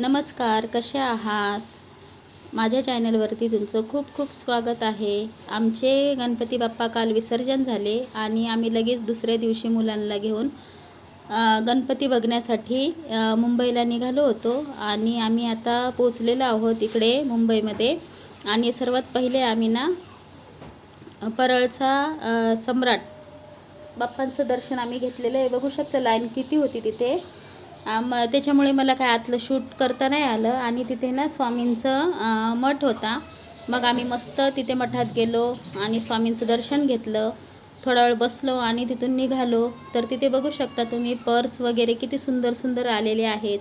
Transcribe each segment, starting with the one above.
नमस्कार कसे आहात? माझ्या चॅनलवरती तुमचं खूप खूप स्वागत आहे. आमचे गणपती बाप्पा काल विसर्जन झाले आणि आम्ही लगेच दुसऱ्या दिवशी मुलांना घेऊन गणपती बघण्यासाठी मुंबईला निघालो होतो आणि आम्ही आता पोचलेलो आहोत इकडे मुंबईमध्ये. आणि सर्वात पहिले आम्ही ना परळचा सम्राट बाप्पांचं दर्शन आम्ही घेतलेलं आहे. बघू शकता लाईन किती होती तिथे. आ, त्याच्यामुळे मला काय आतलं शूट करता नाही आलं. आणि तिथे ना स्वामींचं मठ होता. मग आम्ही मस्त तिथे मठात गेलो आणि स्वामींचं दर्शन घेतलं. थोडा वेळ बसलो आणि तिथून निघालो. तर तिथे बघू शकता तुम्ही पर्स वगैरे किती सुंदर सुंदर आलेले आहेत.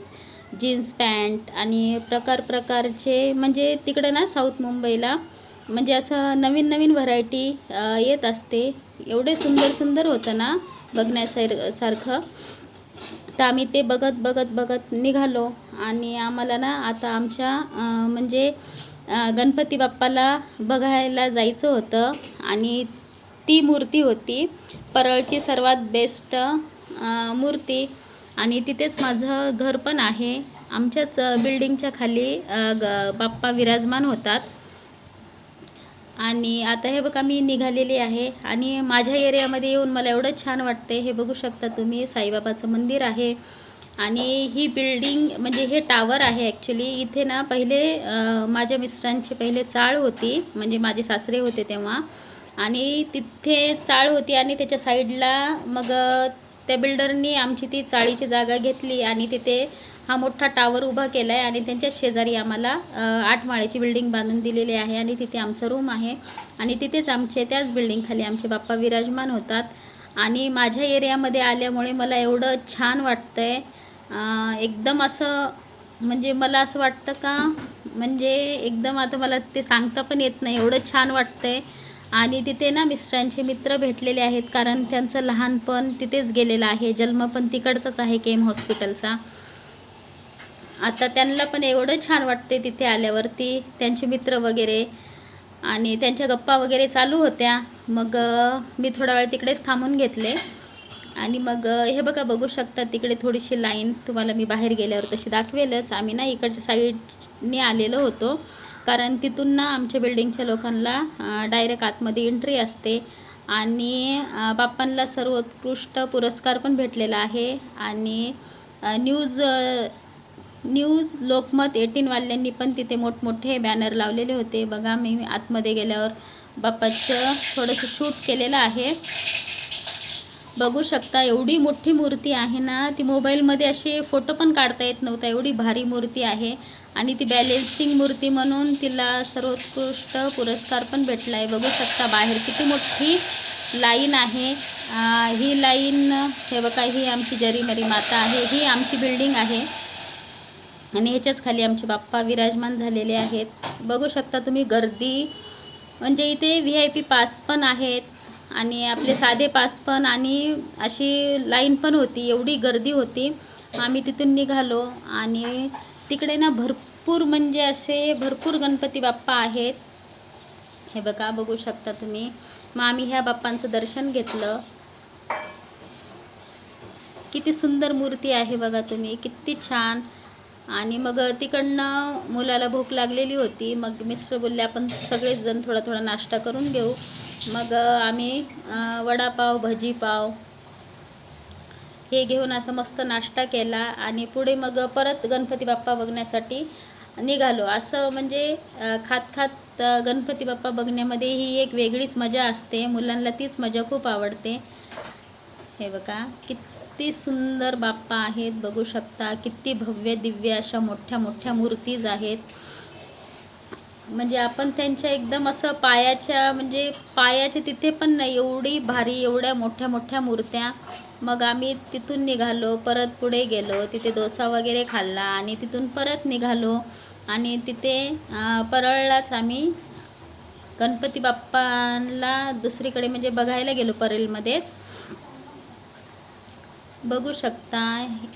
जीन्स पॅन्ट आणि प्रकार प्रकारचे म्हणजे तिकडं ना साऊथ मुंबईला म्हणजे असं नवीन नवीन व्हरायटी येत असते. एवढे सुंदर सुंदर होतं ना बघण्यासार सारखं. तर आम्ही ते बघत बघत बघत निघालो. आणि आम्हाला ना आता आमच्या म्हणजे गणपती बाप्पाला बघायला जायचं होतं. आणि ती मूर्ती होती परळची सर्वात बेस्ट मूर्ती. आणि तिथेच माझं घर पण आहे. आमच्याच बिल्डिंगच्या खाली ग बाप्पा विराजमान होतात. आणि आता हे बघा मी निघालेली आहे आणि माझ्या एरियामध्ये येऊन मला एवढं छान वाटते हे बघू शकता तुम्ही साईबाबाचं मंदिर आहे आणि ही बिल्डिंग म्हणजे हे टावर आहे ॲक्च्युली इथे ना पहिले माझ्या मिस्टरांची पहिले चाळ होती म्हणजे माझे सासरे होते तेव्हा. आणि तिथे चाळ होती आणि त्याच्या साईडला मग त्या बिल्डरनी आमची ती चाळीची जागा घेतली आणि तिथे हा मोठा टावर उभा केला आहे आणि त्यांच्या शेजारी आम्हाला आठ माळ्याची बिल्डिंग बांधून दिलेली आहे आणि तिथे आमचं रूम आहे. आणि तिथेच आमचे त्याच बिल्डिंगखाली आमचे बाप्पा विराजमान होतात. आणि माझ्या एरियामध्ये आल्यामुळे मला एवढं छान वाटतं आहे एकदम असं म्हणजे मला असं वाटतं का म्हणजे एकदम आता मला ते सांगता पण येत नाही. एवढं छान वाटतं आहे आणि तिथे ना मिस्टरांचे मित्र भेटलेले आहेत कारण त्यांचं लहानपण तिथेच गेलेलं आहे. जन्म पण तिकडचाच आहे के एम हॉस्पिटलचा. आता त्यांना पण एवढं छान वाटते तिथे आल्यावरती त्यांचे मित्र वगैरे आणि त्यांच्या गप्पा वगैरे चालू होत्या. मग मी थोडा वेळ तिकडेच थांबून घेतले. आणि मग हे बघा बघू शकता तिकडे थोडीशी लाईन तुम्हाला मी बाहेर गेल्यावर तशी दाखवेलच. आम्ही ना इकडच्या साईडने आलेलो होतो. कारण तिथून ना आमच्या बिल्डिंगच्या लोकांना डायरेक्ट आतमध्ये एंट्री असते. आणि बाप्पांना सर्वोत्कृष्ट पुरस्कार पण भेटलेला आहे. आणि न्यूज न्यूज लोकमत एटीनवाल्यांनी पण तिथे मोठमोठे बॅनर लावलेले होते. बघा मी आतमध्ये गेल्यावर बाप्पाचं थोडंसं शूट केलेलं आहे. बघू शकता एवढी मोठी मूर्ती आहे ना ती मोबाईलमध्ये असे फोटो पण काढता येत नव्हता. एवढी भारी मूर्ती आहे. आणि ती बॅलेन्सिंग मूर्ती म्हणून तिला सर्वोत्कृष्ट पुरस्कार पण भेटला आहे बघू शकता बाहेर किती मोठी लाईन आहे. ही लाईन हे बघा ही आमची जरीमरी माता आहे. ही आमची बिल्डिंग आहे. आणि ह्याच्याच खाली आमचे बाप्पा विराजमान झालेले आहेत. बघू शकता तुम्ही गर्दी म्हणजे इथे व्ही आय पी पास पण आहेत आणि आपले साधे पास पण आणि अशी लाईन पण होती एवढी गर्दी होती. आम्ही तिथून निघालो आणि तिकडे ना भरपूर म्हणजे असे भरपूर गणपती बाप्पा आहेत. हे बघा बघू शकता तुम्ही. मग आम्ही ह्या बाप्पांचं दर्शन घेतलं. किती सुंदर मूर्ती आहे बघा तुम्ही किती छान. आणि मग तिकडनं मुलाला भूक लागलेली होती. मग मिस्टर बोलले आपण सगळेच जण थोडा थोडा नाश्ता करून घेऊ. मग आम्ही वडापाव भजीपाव हे घेऊन असं मस्त नाश्ता केला आणि पुढे मग परत गणपती बाप्पा बघण्यासाठी निघालो. असं म्हणजे खात खात गणपती बाप्पा बघण्यामध्ये ही एक वेगळीच मजा असते. मुलांना तीच मजा खूप आवडते. हे बघा कित किती सुंदर बाप्पा आहेत. बघू शकता किती भव्य दिव्य अशा मोठ्या मोठ्या मूर्तीज आहेत. म्हणजे आपण त्यांच्या एकदम असं पायाच्या म्हणजे पायाच्या तिथे पण नाही एवढी भारी एवढ्या मोठ्या मोठ्या मूर्त्या. मग आम्ही तिथून निघालो परत पुढे गेलो तिथे डोसा वगैरे खाल्ला आणि तिथून परत निघालो. आणि तिथे परळलाच आम्ही गणपती बाप्पांना दुसरीकडे म्हणजे बघायला गेलो परेलमध्येच बघू शकता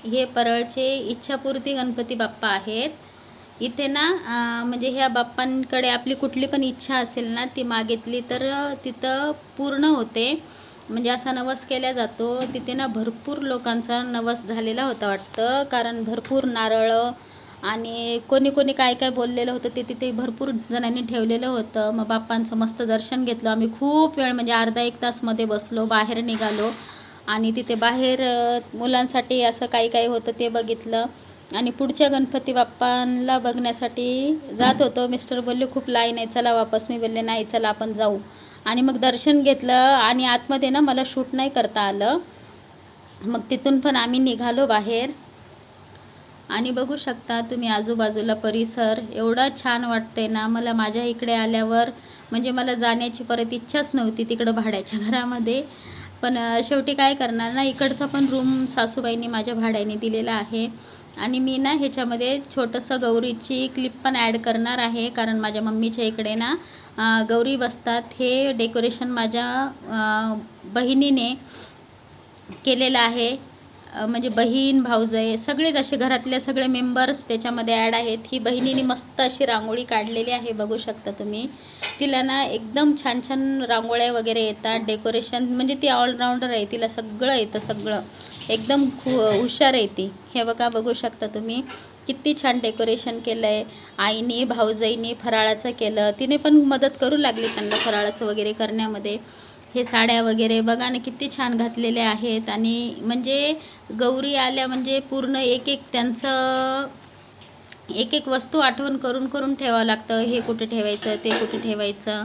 हे परळचे इच्छापूर्ती गणपती बाप्पा आहेत. इथे ना म्हणजे ह्या बाप्पांकडे आपली कुठली पण इच्छा असेल ना ती मागितली तर तिथं पूर्ण होते. म्हणजे असा नवस केला जातो. तिथे ना भरपूर लोकांचा नवस झालेला होता वाटतं. कारण भरपूर नारळ आणि कोणी कोणी काय काय बोललेलं होतं ते तिथे भरपूर जणांनी ठेवलेलं होतं. मग बाप्पांचं मस्त दर्शन घेतलं. आम्ही खूप वेळ म्हणजे अर्धा एक तासमध्ये बसलो बाहेर निघालो. आणि तिथे बाहेर मुलांसाठी असं काही काही होतं ते बघितलं. आणि पुढच्या गणपती बाप्पांना बघण्यासाठी जात होतो. मिस्टर बोलले खूप लाईन आहे चला वापस. मी बोलले नाही चला आपण जाऊ. आणि मग दर्शन घेतलं आणि आतमध्ये ना मला शूट नाही करता आलं. मग तिथून पण आम्ही निघालो बाहेर. आणि बघू शकता तुम्ही आजूबाजूला परिसर. एवढा छान वाटतंय ना. मला माझ्या इकडे आल्यावर म्हणजे मला जाण्याची परत इच्छाच नव्हती तिकडं भाड्याच्या घरामध्ये. पण शेवटी काय करणार ना इकडचा पण रूम सासूबाईंनी माझ्या भाड्याने दिलेला आहे. आणि मी ना ह्याच्यामध्ये छोटंसं गौरीची क्लिप पण ॲड करणार आहे कारण माझ्या मम्मीच्या इकडे ना गौरी बसतात. हे डेकोरेशन माझ्या बहिणीने केलेलं आहे. म्हणजे बहीण भाऊजय सगळेच असे घरातले सगळे मेंबर्स त्याच्यामध्ये ॲड आहेत. ही बहिणीने मस्त अशी रांगोळी काढलेली आहे बघू शकता तुम्ही. तिला ना एकदम छान छान रांगोळ्या वगैरे येतात डेकोरेशन म्हणजे ती ऑलराऊंडर आहे तिला सगळं येतं सगळं. एकदम खू हुशार आहे ती. हे बघा बघू शकता तुम्ही. किती छान डेकोरेशन केलं आहे आईने भाऊजाईनी फराळाचं केलं. तिने पण मदत करू लागली त्यांना फराळाचं वगैरे करण्यामध्ये. हे साड्या वगैरे बघा ना किती छान घातलेल्या आहेत. आणि म्हणजे गौरी आल्या म्हणजे पूर्ण एक एक त्यांचं एक एक वस्तू आठवण करून करून ठेवावं लागतं. हे कुठे ठेवायचं ते कुठे ठेवायचं.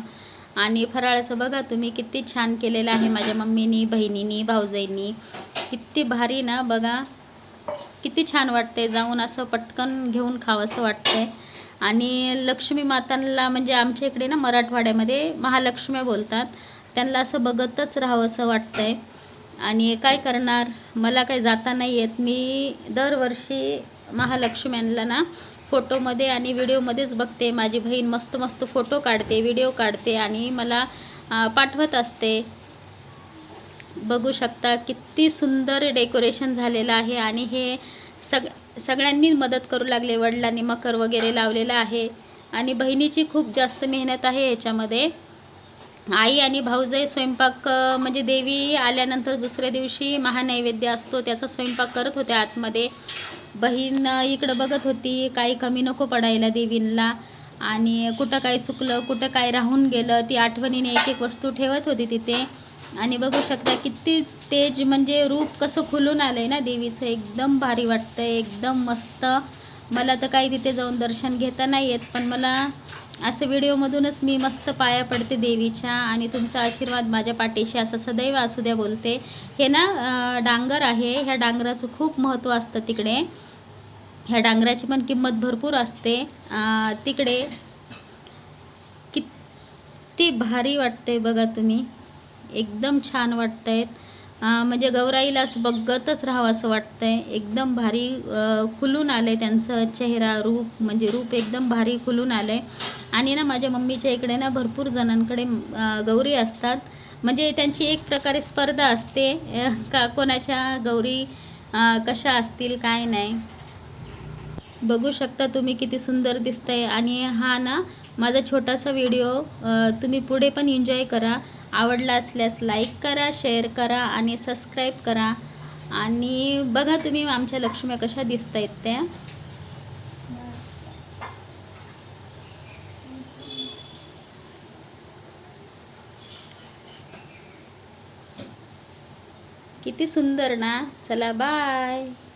आणि फराळाचं बघा तुम्ही किती छान केलेलं आहे माझ्या मम्मीनी बहिणीनी भाऊजाईंनी. किती भारी ना बघा. किती छान वाटते जाऊन असं पटकन घेऊन खावंसं वाटतंय. आणि लक्ष्मी मातांना म्हणजे आमच्या इकडे ना मराठवाड्यामध्ये महालक्ष्म्या बोलतात. त्यांना असं बघतच राहावंसं वाटतंय. आणि काय करणार? मला काय जाता नाही येत. मी दरवर्षी महालक्ष्म्यांना ना फोटोमध्ये आणि व्हिडिओमध्येच बघते. माझी बहीण मस्त मस्त फोटो काढते व्हिडिओ काढते आणि मला पाठवत असते. बघू शकता किती सुंदर डेकोरेशन झालेलं आहे आणि हे सग सगळ्यांनी मदत करू लागले. वडिलांनी मकर वगैरे लावलेलं आहे. आणि बहिणीची खूप जास्त मेहनत आहे याच्यामध्ये. आई आणि भाऊजाई स्वयंपाक म्हणजे देवी आल्यानंतर दुसऱ्या दिवशी महानैवेद्य असतो त्याचा स्वयंपाक करत होत्या आतमध्ये. बहीण इकडं बघत होती काही कमी नको पडायला देवींना. आणि कुठं काय चुकलं कुठं काय राहून गेलं ती आठवणीने एक एक वस्तू ठेवत होती तिथे. आणि बघू शकता किती तेज म्हणजे रूप कसं खुलून आलं आहे ना देवीचं. एकदम भारी वाटतं एकदम मस्त. मला तर काही तिथे जाऊन दर्शन घेता नाही येत पण मला असं व्हिडिओमधूनच मी मस्त पाया पडते देवीच्या आणि तुमचा आशीर्वाद माझ्या पाठीशी असं सदैव असू द्या बोलते. हे ना डांगर आहे. ह्या डांगराचं खूप महत्त्व असतं तिकडे. ह्या डांगराची पण किंमत भरपूर असते. तिकडे किती भारी वाटते बघा तुम्ही. एकदम छान वाटत आहेत म्हणजे गौराईलाच बघतच राहावं असं वाटतंय. एकदम भारी खुलून आलं आहे त्यांचं चेहरा रूप म्हणजे रूप एकदम भारी खुलून आलं आहे आणि ना माझ्या मम्मीच्या इकडे ना भरपूर जणांकडे गौरी असतात. म्हणजे त्यांची एक प्रकारे स्पर्धा असते का कोणाच्या गौरी कशा असतील काय नाही. बघू शकता तुम्ही किती सुंदर दिसतंय. आणि हा ना माझा छोटासा व्हिडिओ तुम्ही पुढे पण एन्जॉय करा. आवडला असल्यास लाईक करा शेअर करा आणि सबस्क्राईब करा. आणि बघा तुम्ही आमच्या लक्ष्म्या कशा दिसत आहेत त्या. किती सुंदर ना? चला बाय